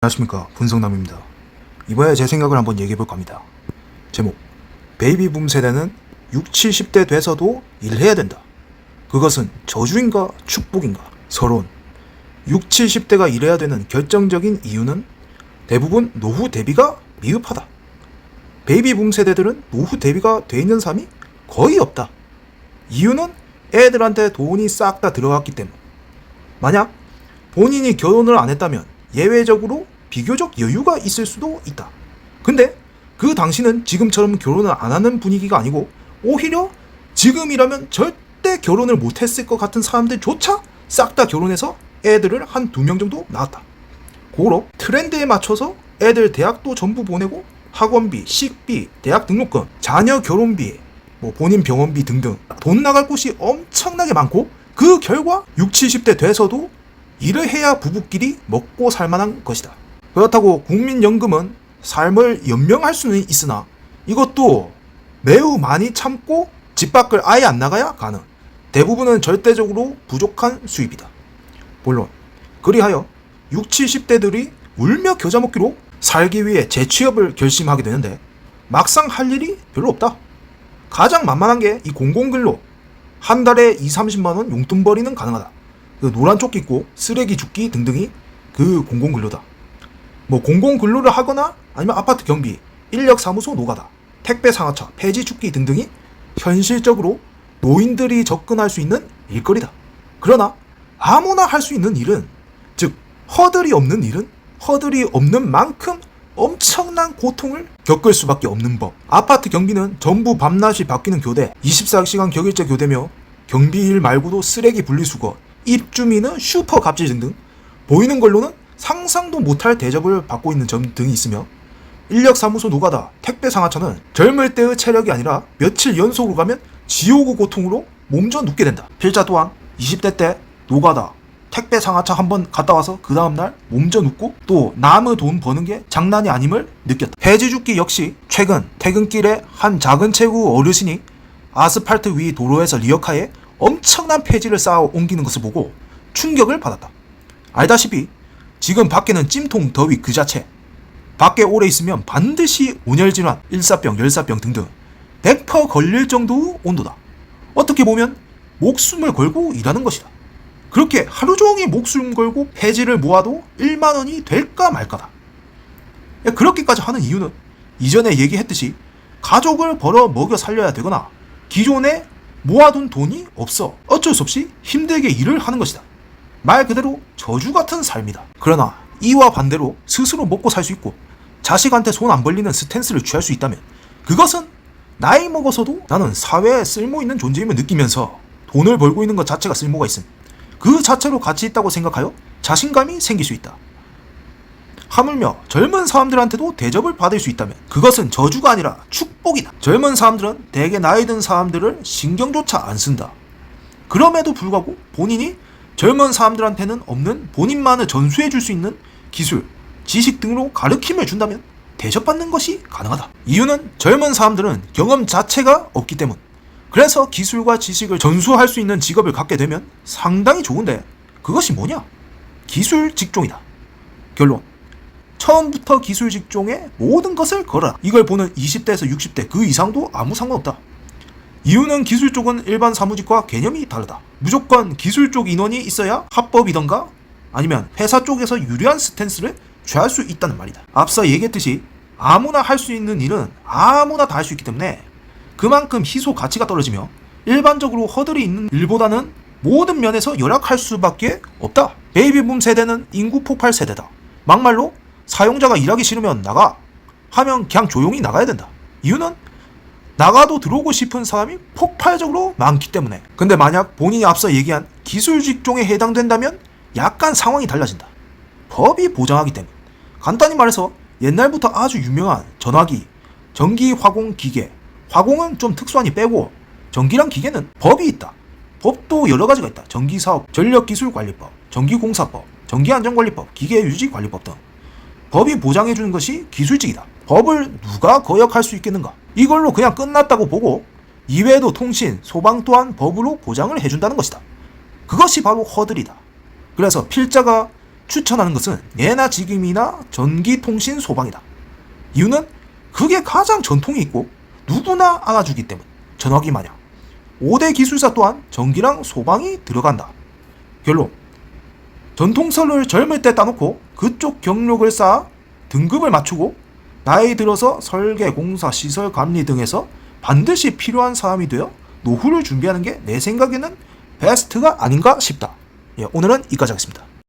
안녕하십니까 분성남입니다. 이번에 제 생각을 한번 얘기해 볼 겁니다. 제목 베이비붐 세대는 6, 70대 돼서도 일해야 된다. 그것은 저주인가 축복인가? 서론 6, 70대가 일해야 되는 결정적인 이유는 대부분 노후 대비가 미흡하다. 베이비붐 세대들은 노후 대비가 돼 있는 사람이 거의 없다. 이유는 애들한테 돈이 싹 다 들어갔기 때문. 만약 본인이 결혼을 안 했다면 예외적으로 비교적 여유가 있을 수도 있다. 근데 그 당시는 지금처럼 결혼을 안 하는 분위기가 아니고 오히려 지금이라면 절대 결혼을 못 했을 것 같은 사람들조차 싹 다 결혼해서 애들을 한 두 명 정도 낳았다. 고로 트렌드에 맞춰서 애들 대학도 전부 보내고 학원비, 식비, 대학 등록금, 자녀 결혼비, 뭐 본인 병원비 등등 돈 나갈 곳이 엄청나게 많고 그 결과 6, 70대 돼서도 일을 해야 부부끼리 먹고 살 만한 것이다. 그렇다고 국민연금은 삶을 연명할 수는 있으나 이것도 매우 많이 참고 집 밖을 아예 안 나가야 가능. 대부분은 절대적으로 부족한 수입이다. 물론 그리하여 6, 70대들이 울며 겨자 먹기로 살기 위해 재취업을 결심하게 되는데 막상 할 일이 별로 없다. 가장 만만한 게 이 공공근로. 한 달에 2, 30만 원 용돈벌이는 가능하다. 그 노란 조끼 입고 쓰레기 줍기 등등이 그 공공근로다. 뭐 공공근로를 하거나 아니면 아파트 경비, 인력 사무소 노가다, 택배 상하차, 폐지 줍기 등등이 현실적으로 노인들이 접근할 수 있는 일거리다. 그러나 아무나 할 수 있는 일은 즉 허들이 없는 일은 허들이 없는 만큼 엄청난 고통을 겪을 수밖에 없는 법. 아파트 경비는 전부 밤낮이 바뀌는 교대, 24시간 격일제 교대며 경비일 말고도 쓰레기 분리수거, 입주민은 슈퍼 갑질 등등 보이는 걸로는 상상도 못할 대접을 받고 있는 점 등이 있으며 인력사무소 노가다, 택배 상하차는 젊을 때의 체력이 아니라 며칠 연속으로 가면 지옥의 고통으로 몸져 눕게 된다. 필자 또한 20대 때 노가다, 택배 상하차 한번 갔다 와서 그 다음날 몸져 눕고 또 남의 돈 버는 게 장난이 아님을 느꼈다. 폐지 줍기 역시 최근 퇴근길에 한 작은 체구 어르신이 아스팔트 위 도로에서 리어카에 엄청난 폐지를 쌓아 옮기는 것을 보고 충격을 받았다. 알다시피 지금 밖에는 찜통 더위 그 자체. 밖에 오래 있으면 반드시 온열질환, 일사병, 열사병 등등 100% 걸릴 정도의 온도다. 어떻게 보면 목숨을 걸고 일하는 것이다. 그렇게 하루 종일 목숨 걸고 폐지를 모아도 1만 원이 될까 말까다. 야, 그렇게까지 하는 이유는 이전에 얘기했듯이 가족을 벌어 먹여 살려야 되거나 기존에 모아둔 돈이 없어 어쩔 수 없이 힘들게 일을 하는 것이다. 말 그대로 저주 같은 삶이다. 그러나 이와 반대로 스스로 먹고 살 수 있고 자식한테 손 안 벌리는 스탠스를 취할 수 있다면 그것은 나이 먹어서도 나는 사회에 쓸모 있는 존재임을 느끼면서 돈을 벌고 있는 것 자체가 쓸모가 있음. 그 자체로 가치 있다고 생각하여 자신감이 생길 수 있다. 하물며 젊은 사람들한테도 대접을 받을 수 있다면 그것은 저주가 아니라 축복이다. 젊은 사람들은 대개 나이 든 사람들을 신경조차 안 쓴다. 그럼에도 불구하고 본인이 젊은 사람들한테는 없는 본인만을 전수해 줄 수 있는 기술, 지식 등으로 가르침을 준다면 대접받는 것이 가능하다. 이유는 젊은 사람들은 경험 자체가 없기 때문. 그래서 기술과 지식을 전수할 수 있는 직업을 갖게 되면 상당히 좋은데 그것이 뭐냐? 기술 직종이다. 결론. 처음부터 기술 직종에 모든 것을 걸어라. 이걸 보는 20대에서 60대 그 이상도 아무 상관없다. 이유는 기술 쪽은 일반 사무직과 개념이 다르다. 무조건 기술 쪽 인원이 있어야 합법이던가 아니면 회사 쪽에서 유리한 스탠스를 취할 수 있다는 말이다. 앞서 얘기했듯이 아무나 할 수 있는 일은 아무나 다 할 수 있기 때문에 그만큼 희소 가치가 떨어지며 일반적으로 허들이 있는 일보다는 모든 면에서 열악할 수밖에 없다. 베이비붐 세대는 인구 폭발 세대다. 막말로 사용자가 일하기 싫으면 나가 하면 그냥 조용히 나가야 된다. 이유는 나가도 들어오고 싶은 사람이 폭발적으로 많기 때문에. 근데 만약 본인이 앞서 얘기한 기술 직종에 해당된다면 약간 상황이 달라진다. 법이 보장하기 때문에. 간단히 말해서 옛날부터 아주 유명한 전화기, 전기 화공 기계. 화공은 좀 특수하니 빼고 전기랑 기계는 법이 있다. 법도 여러 가지가 있다. 전기사업, 전력기술관리법, 전기공사법, 전기안전관리법, 기계유지관리법 등. 법이 보장해주는 것이 기술직이다. 법을 누가 거역할 수 있겠는가? 이걸로 그냥 끝났다고 보고 이외에도 통신, 소방 또한 법으로 보장을 해준다는 것이다. 그것이 바로 허들이다. 그래서 필자가 추천하는 것은 예나 지금이나 전기 통신 소방이다. 이유는 그게 가장 전통이 있고 누구나 알아주기 때문. 전화기 마냥 5대 기술사 또한 전기랑 소방이 들어간다. 결론. 전통설을 젊을 때 따놓고 그쪽 경력을 쌓아 등급을 맞추고 나이 들어서 설계, 공사, 시설 관리 등에서 반드시 필요한 사람이 되어 노후를 준비하는 게 내 생각에는 베스트가 아닌가 싶다. 예, 오늘은 여기까지 하겠습니다.